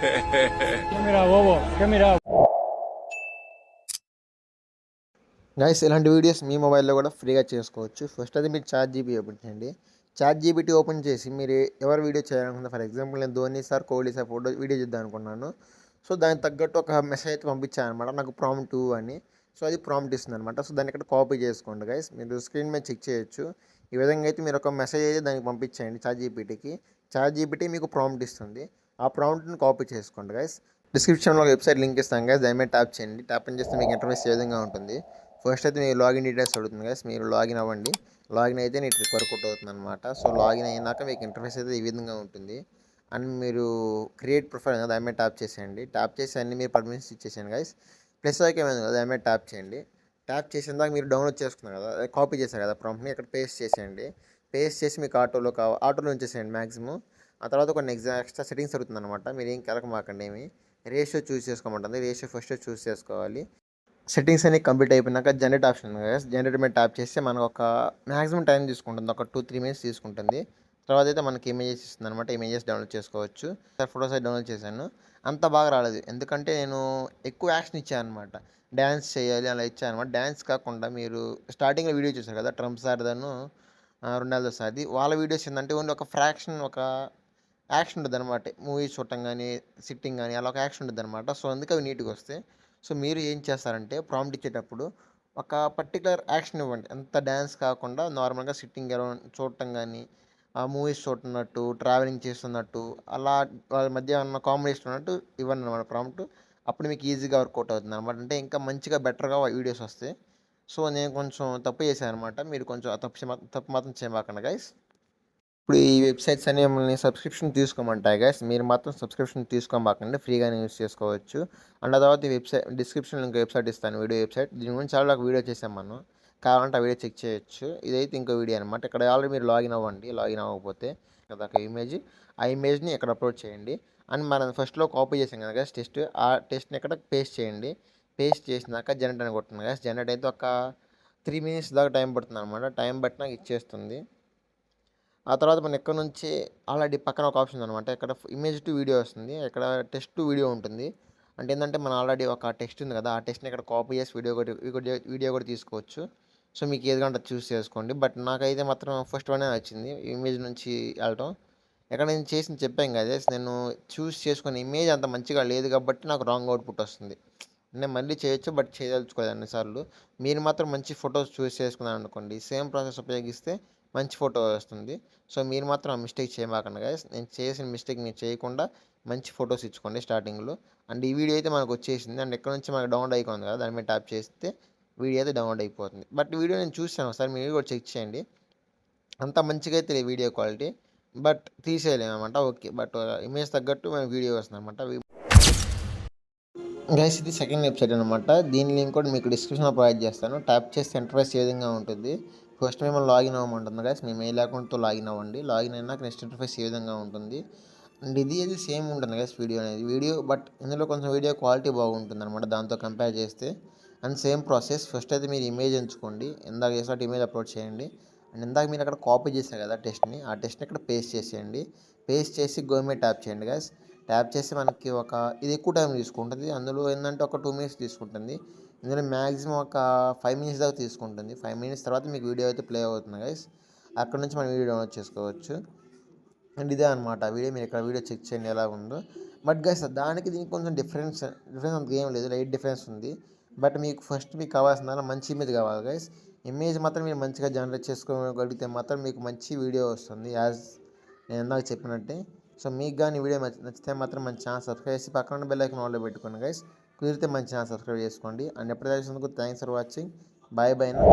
mira, bobo? ¿Qué mira? Guys ఇలాంటి videos మీ మొబైల్లో కూడా ఫ్రీగా చేసుకోవచ్చు. ఫస్ట్ అది మీరు చార్ట్ జీబీ ఓపెన్ చేయండి. చార్ట్ జీబీటీ ఓపెన్ చేసి మీరు ఎవరు వీడియో చేయాలనుకుంటే ఫర్ ఎగ్జాంపుల్ నేను Dhoni sir Kohli sir photo video చేద్దాం అనుకున్నాను. సో దానికి తగ్గట్టు ఒక మెసేజ్ అయితే పంపించాను అనమాట నాకు ప్రామ్ టూ అని. సో అది ప్రాంప్ట్ ఇస్తుంది అనమాట సో దాన్ని ఇక్కడ కాపీ చేసుకోండి గైస్ మీరు స్క్రీన్ మీద చెక్ చేయొచ్చు. ఈ విధంగా అయితే మీరు ఒక మెసేజ్ అయితే దానికి పంపించేయండి చార్ట్ జీపీటీకి చార్ట్ జీపీటీ మీకు ప్రాంప్ట్ ఇస్తుంది. ఆ ప్రాంప్ట్ని కాపీ చేసుకోండి గైస్. డిస్క్రిప్షన్లో వెబ్సైట్ లింక్ ఇస్తాను గైస్. దాని మీద ట్యాప్ చేయండి. ట్యాప్ ఇన్ చేస్తే మీకు ఇంటర్ఫేస్ ఏ విధంగా ఉంటుంది. ఫస్ట్ అయితే మీ లాగిన్ డీటెయిల్స్ అడుగుతుంది గైస్. మీరు లాగిన్ అవ్వండి. లాగిన్ అయితే నీ ట్రిక్ వర్కౌట్ అవుతుంది అనమాట సో లాగిన్ అయినాక మీకు ఇంటర్ఫేస్ అయితే ఈ విధంగా ఉంటుంది. అండ్ మీరు క్రియేట్ ప్రొఫైల్ కదా దాని మీద ట్యాప్ చేసేయండి. ట్యాప్ చేసి అన్ని మీరు పర్మిషన్స్ ఇచ్చేసాను గైస్. ప్లస్ ఏమైంది ఉంది? కదా దాని మీద ట్యాప్ చేయండి. ట్యాప్ చేసిన దాకా మీరు డౌన్లోడ్ చేసుకున్నారు కదా కాపీ చేశారు కదా ప్రాంప్ట్ని ఇక్కడ పేస్ట్ చేసేయండి. పేస్ట్ చేసి మీకు ఆటోలో కావ ఆటోలో ఉంచేసేయండి మ్యాక్సిమం ఆ తర్వాత కొన్ని ఎగ్జా ఎక్స్ట్రా సెట్టింగ్స్ అడుగుతుంది అనమాట మీరు ఏం కలకమాకండి ఏమి. రేషియో చూస్ చేసుకోమంటుంది. రేషియో ఫస్ట్ చూస్ చేసుకోవాలి. సెట్టింగ్స్ అన్ని కంప్లీట్ అయిపోయినాక జనరేట్ ఆప్షన్ ఉంది కదా. జనరేట్ మీద ట్యాప్ చేస్తే మనకు ఒక మ్యాక్సిమం టైం తీసుకుంటుంది. ఒక టూ త్రీ మినిట్స్ తీసుకుంటుంది. తర్వాత అయితే మనకి ఇమేజెస్ ఇస్తుంది అనమాట ఇమేజెస్ డౌన్లోడ్ చేసుకోవచ్చు ఫొటోస్ అయితే డౌన్లోడ్ చేశాను. అంత బాగా రాలేదు. ఎందుకంటే నేను ఎక్కువ యాక్షన్ ఇచ్చాను అనమాట డ్యాన్స్ చేయాలి అలా ఇచ్చాను అనమాట డ్యాన్స్ కాకుండా మీరు స్టార్టింగ్లో వీడియో చూసారు కదా ట్రంప్ సార్దను రొనాల్డో సార్ది. వాళ్ళ వీడియోస్ ఏంటంటే ఓన్లీ ఒక ఫ్రాక్షన్ ఒక యాక్షన్ ఉంటుంది అనమాట మూవీస్ చూడటం కానీ సిట్టింగ్ కానీ అలా ఒక యాక్షన్ ఉంటుంది అనమాట సో అందుకే అవి నీట్గా వస్తాయి సో మీరు ఏం చేస్తారంటే ప్రాంప్ట్ ఇచ్చేటప్పుడు ఒక పర్టికులర్ యాక్షన్ ఇవ్వండి. ఎంత డ్యాన్స్ కాకుండా నార్మల్గా సిట్టింగ్ చూడటం కానీ ఆ మూవీస్ చూస్తున్నట్టు ట్రావెలింగ్ చేస్తున్నట్టు అలా వాళ్ళ మధ్య ఉన్న కాంబినేషన్ ఉన్నట్టు ఇవ్వండి అనమాట ప్రాంప్ట్. అప్పుడు మీకు ఈజీగా వర్కౌట్ అవుతుంది అనమాట అంటే ఇంకా మంచిగా బెటర్గా వీడియోస్ వస్తాయి సో నేను కొంచెం తప్పు చేశాను అనమాట మీరు కొంచెం తప్పు తప్పు మాత్రం చేయమాకండి గైస్ ఇప్పుడు ఈ వెబ్సైట్స్ అన్ని మిమ్మల్ని సబ్స్క్రిప్షన్ తీసుకోమంటాయి గైస్. మీరు మాత్రం సబ్స్క్రిప్షన్ తీసుకోమాకండి. ఫ్రీగానే యూస్ చేసుకోవచ్చు. అండ్ ఆ తర్వాత వెబ్సైట్ డిస్క్రిప్షన్లో ఇంకో వెబ్సైట్ ఇస్తాను. Video website. దీని గురించి చాలా వీడియో చేసాం మనం. కావాలంటే ఆ వీడియో చెక్ చేయొచ్చు. ఇదైతే ఇంకో వీడియో అనమాట ఇక్కడ ఆల్రెడీ మీరు లాగిన్ అవ్వండి. లాగిన్ అవ్వకపోతే కదా ఒక ఇమేజ్. ఆ ఇమేజ్ని ఇక్కడ అప్లోడ్ చేయండి. అండ్ మనం ఫస్ట్లో కాపీ చేసాం కదా గైస్ టెస్ట్. ఆ టెస్ట్ని ఇక్కడ పేస్ట్ చేయండి. పేస్ట్ చేసినాక జనరేట్ అని కొట్టింది గైస్. జనరేట్ అయితే ఒక త్రీ మినిట్స్ దాకా టైం పడుతుంది అనమాట టైం పట్టినాక ఇచ్చేస్తుంది. ఆ తర్వాత మనం ఎక్కడి నుంచి ఆల్రెడీ పక్కన ఒక ఆప్షన్ అనమాట ఇక్కడ ఇమేజ్ టు వీడియో వస్తుంది. ఇక్కడ టెక్స్ట్ టు వీడియో ఉంటుంది. అంటే ఏంటంటే మనం ఆల్రెడీ ఒక టెక్స్ట్ ఉంది కదా. ఆ టెక్స్ట్ని ఇక్కడ కాపీ చేసి వీడియో కూడా వీడియో కూడా తీసుకోవచ్చు. సో మీకు ఏది కంటే చూస్ చేసుకోండి. బట్ నాకైతే మాత్రం ఫస్ట్ వన్ వచ్చింది ఇమేజ్ నుంచి వెళ్ళటం. ఎక్కడ నేను చేసింది చెప్పాను కదా. నేను చూస్ చేసుకున్న ఇమేజ్ అంత మంచిగా లేదు కాబట్టి నాకు రాంగ్ అవుట్పుట్ వస్తుంది. నేను మళ్ళీ చేయొచ్చు బట్ చేయదలుచుకోలేదు అన్నిసార్లు. మీరు మాత్రం మంచి ఫొటోస్ చూస్ చేసుకున్నాను అనుకోండి సేమ్ ప్రాసెస్ ఉపయోగిస్తే మంచి ఫోటో వస్తుంది. సో మీరు మాత్రం ఆ మిస్టేక్ చేయమాకండి గైస్ నేను చేసిన మిస్టేక్ మీరు చేయకుండా మంచి ఫొటోస్ ఇచ్చుకోండి స్టార్టింగ్లో అండ్ ఈ వీడియో అయితే మనకు వచ్చేసింది. అండ్ ఎక్కడ నుంచి మనకు డౌన్లోడ్ అయిపోయింది కదా దాని మీద ట్యాప్ చేస్తే వీడియో అయితే డౌన్లోడ్ అయిపోతుంది. బట్ వీడియో నేను చూసాను ఒకసారి మీరు కూడా చెక్ చేయండి. అంత మంచిగా అయితే లేదు వీడియో క్వాలిటీ బట్ తీసేయలేమన్నమాట. ఓకే బట్ ఇమేజ్ తగ్గట్టు మనం వీడియో వస్తుంది అనమాట గైస్ ఇది సెకండ్ వెబ్సైట్ అనమాట దీని లింక్ కూడా మీకు డిస్క్రిప్షన్లో ప్రొవైడ్ చేస్తాను. ట్యాప్ చేస్తే ఇంటర్ఫేస్ ఏ విధంగా ఉంటుంది. ఫస్ట్ మిమ్మల్ని లాగిన్ అవ్వమంటుంది గైస్ మీ మెయిల్ అకౌంట్తో లాగిన్ అవ్వండి. లాగిన్ అయినాక నెక్స్ట్ ఇంటర్ఫేస్ ఏ విధంగా ఉంటుంది? అండ్ ఇది అది సేమ్ ఉంటుంది గైస్ వీడియో అనేది. వీడియో బట్ ఇందులో కొంచెం వీడియో క్వాలిటీ బాగుంటుంది అనమాట దాంతో కంపేర్ చేస్తే. అండ్ సేమ్ ప్రాసెస్ ఫస్ట్ అయితే మీరు ఇమేజ్ ఎంచుకోండి. ఇందాక చేసినట్టు ఇమేజ్ అప్లోడ్ చేయండి. అండ్ ఇందాక మీరు అక్కడ కాపీ చేశారు కదా టెస్ట్ని ఆ టెస్ట్ని ఇక్కడ పేస్ట్ చేసేయండి. పేస్ట్ చేసి గవర్నమెంట్ ట్యాప్ చేయండి గైస్ ట్యాప్ చేసి మనకి ఒక ఇది ఎక్కువ టైం తీసుకుంటుంది. అందులో ఏంటంటే ఒక టూ మినిట్స్ తీసుకుంటుంది. ఇందులో మ్యాక్సిమం ఒక ఫైవ్ మినిట్స్ దాకా తీసుకుంటుంది. ఫైవ్ మినిట్స్ తర్వాత మీకు వీడియో అయితే ప్లే అవుతుంది గైస్. అక్కడ నుంచి మనం వీడియో డౌన్లోడ్ చేసుకోవచ్చు. అండ్ ఇదే అనమాట వీడియో. మీరు ఇక్కడ వీడియో చెక్ చేయండి ఎలా ఉందో. బట్ గైస్ దానికి దీనికి కొంచెం డిఫరెన్స్ డిఫరెన్స్ అంత ఏం లేదు. లైట్ డిఫరెన్స్ ఉంది. బట్ మీకు ఫస్ట్ మీకు కావాల్సిన మంచి ఇమేజ్ కావాలి గైస్. ఇమేజ్ మాత్రం మీరు మంచిగా జనరేట్ చేసుకోగలిగితే మాత్రం మీకు మంచి వీడియో వస్తుంది యాజ్ నేను ఇందాక చెప్పినట్టే. సో మీకు కానీ వీడియో నచ్చితే మాత్రం మంచి ఛానల్ సబ్స్క్రైబ్ చేసి పక్కన బెల్ ఐకన్ ఆన్లో పెట్టుకోండి గైస్. కుదిరితే మంచి ఛానల్ సబ్స్క్రైబ్ చేసుకోండి. అండ్ ఎప్పటిదాకా తెలిసినందుకు thanks for watching. Bye bye you